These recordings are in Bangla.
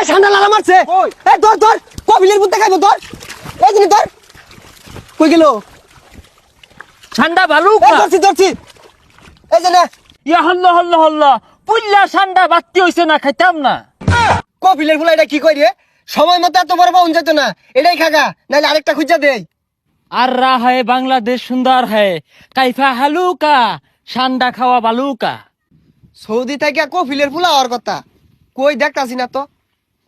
এই ঠান্ডা লালা মারছে। এই ধর ধর কপিলের বুদ্ধে খাইবো ধর। এই জিনিস ধর। কই গেল? ঠান্ডা ভালো ধরছি ধরছি। এই যে না। ইয়া হল্ল হল্ল হল্ল। পুল্লা ঠান্ডা হইছে না খাইতাম না। কপিলের ফুলা এটা কি কই রে? সময় মতো এত বড় পাউন যেত না। এটাই খাগা নাহলে আরেকটা খুঁজা দেই। আর রা হয় বাংলাদেশ সুন্দর হয়। কাইফা হালুকা ঠান্ডা খাওয়া বালুকা। সৌদি থেকে কপিলের ফুলা হওয়ার কথা। কই দেখতাছি না তো?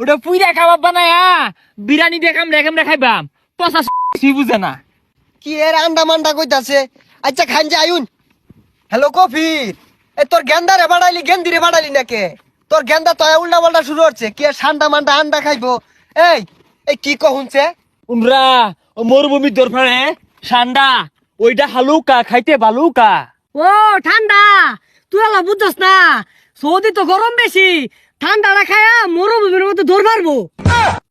ওটা পুইরা খাবার বানায়া বিরিয়ানি দেখাম রেখাম রেখাইবাম পচা সি বুঝে না। কি এর আন্ডা মান্ডা কইতাছে? আচ্ছা খান যে আয়ুন। Hello coffee. এ তোর গেন্দা রে বাড়াইলি গেন্দি রে বাড়াইলি নাকে? তোর গেন্দা তো উল্টা পাল্টা শুরু হচ্ছে। কি সান্ডা মান্ডা আন্ডা খাইবো? এই এই কি কহুনছে উমরা ও মরুভূমির দরফারে ঠান্ডা ওইটা হালুকা খাইতে বালুকা। ও ঠান্ডা। তুই আলা বুঝছস না। সৌদি তো গরম বেশি। ঠান্ডা না খায়া মরুভূমির মতো দৌড় মারবো।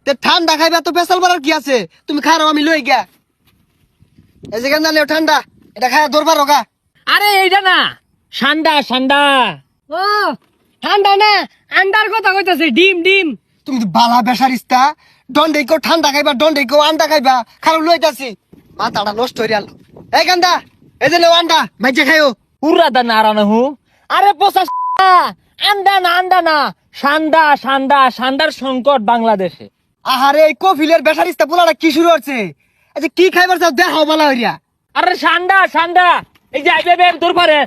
তে ঠান্ডা খাইবে তো পেশাল বাড়ার কি আছে? তুমি খারাপ আমি লই গিয়া। এই যে গেন্দা ঠান্ডা এটা খায় দরবার রোগা আরে এইটা না ঠান্ডা ঠান্ডা ও ঠান্ডা না আন্ডার কথা কইতাছে ডিম ডিম। তুমি তো বালা বেসারিস্তা দন্ডে কেউ ঠান্ডা খাইবা দন্ডে কেউ আন্ডা খাইবা খারাপ লইতাছি। মাথাটা নষ্ট হয়ে গেল। এই গান্দা এই যে আন্ডা মাইজে খাইও। পুরা দা নারানা হু আরে পচা আন্ডা না আন্ডা না সান্ডা সান্ডা সান্ডার সংকট বাংলাদেশে। আহারে এই কফিলের বেসারিস্তা পোলাটা কি শুরু হচ্ছে? আচ্ছা কি খাইবার চাও দেখাও বালা হইয়া। আরে সান্ডা সান্ডা এই যে আইবে বের তোর পারে।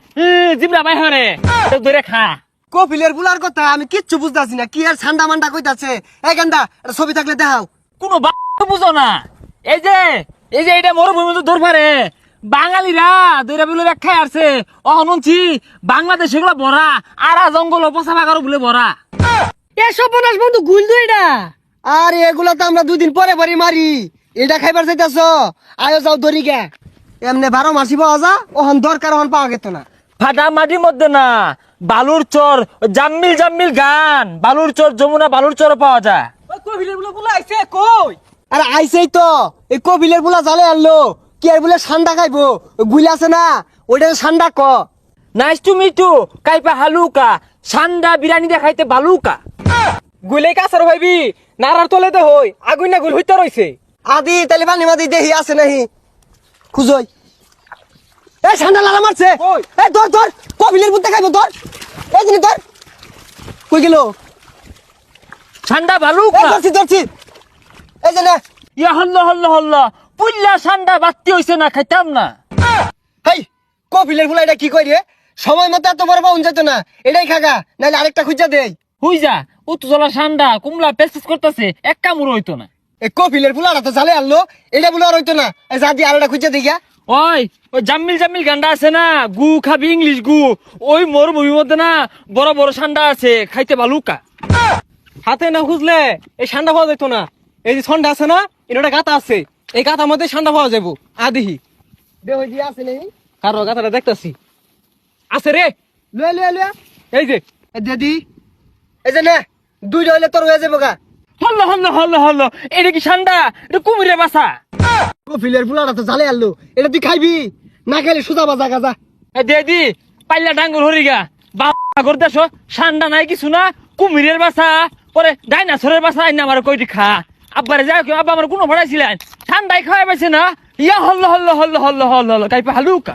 জিমরা বাই হরে। তো ধরে খা। কফিলের বুলার কথা আমি কিচ্ছু বুঝতাছি না। কি আর ঠান্ডা মান্ডা কইতাছে? এই গান্দা ছবি থাকলে দেখাও। কোনো বা বুঝো না। এই যে এই যে এটা মরুভূমি তো ধর পারে। বাঙালিরা দৈরা বলে ব্যাখ্যা আছে অহনুনছি বাংলাদেশ এগুলো ভরা আরা জঙ্গল পচা বাগারও বলে ভরা। এ সর্বনাশ বন্ধু গুল দু এটা। আর এগুলা তো আমরা দুদিন পরে পরে মারি। এটা খাইবার চাইতাছ? আয়ো যাও দরি গে। এমনি বারো মাসি পাওয়া যা ওহন দরকার ওহন পাওয়া গেত না। ফাটা মাটির মধ্যে না বালুর চর জাম্মিল জাম্মিল গান। বালুর চর যমুনা বালুর চর পাওয়া যায়। কবিলের বলে বলে আইছে কই? আরে আইসেই তো। এই কপিলের বুলা জালে আনলো। কি আর বলে ঠান্ডা খাইবো? গুলি আছে না? ওইটা ঠান্ডা ক। নাইস টু মিট টু কাইপা হালুকা। সান্ডা বিরিয়ানি দেখাইতে বালুকা। গুলে কাছার ভাইবি নারার তলে দে হই আগুন না গুল হইতে রইছে। আদি তাহলে পানি মাদি দেহি আছে নাহি। খুঁজই। এই ঠান্ডা লালা মারছে? এই ধর ধর কপিলের বুদ্ধে খাইবো ধর। এই জিনিস ধর। কই গেল? সান্ডা বালুকা। ধরছি ধরছি। এই যে না। ইয়া হল্ল হল্ল হল্ল। পুল্লা সান্ডা বাত্তি হইছে না খাইতাম না। হেই কপিলের ফুলা এটা কি কই রে? সময় মতো এত বড় পাউন যেত না। এটাই খাগা নাহলে আরেকটা খুঁজা দেই। হুই যা উত্তজলা সান্ডা কুমলা পেসপেস করতেছে এক কামড় হইতো না। এই কপিলের ফুলাটা তো জালে আনলো এটা বলে আর হইতো না। যা দিয়ে আরেকটা খুঁজা দিই গা। ওই ওই জাম্মিল জাম্মিল গান্ডা আছে না? গু খাবি ইংলিশ গু। ওই মরুভূমির মধ্যে না বড় বড় সান্ডা আছে খাইতে বালুকা। হাতে না খুঁজলে এই সান্ডা পাওয়া যেত না। এই যে ঠান্ডা আছে না এটা গাতা আছে। এই গাতার মধ্যে ঠান্ডা পাওয়া যাব আদিহি দে হই আছে নেই। কারও গাতাটা দেখতাছি। আছে রে। লয়ে লয়ে লয়ে। এই যে। এই দে দি। এই যে না দুইটা হইলে তোর হয়ে যাব গা। হল্ল হল্ল হল্ল হল্ল। এটা কি সান্ডা? এটা কুমিরে বাসা কপিলের ফুলাটা তো জালে আনলো। এটা তুই খাইবি? না খাইলে সুজা বাজা গাজা এ দে দি পাইলা ডাঙ্গুর হরিগা বাগর দেশ সান্ডা নাই কিছু না কুমিরের বাসা পরে ডাইনাসরের বাসা আইনা আমার কইটি খা। আব্বারে যাও কেউ আব্বা আমার কোনো ভাড়াইছিলেন ঠান্ডায় খাওয়াই পাইছে না? ইয়া হল্ল হল্ল হল্ল হল্ল হল্ল হল্ল কাইপা হালুকা।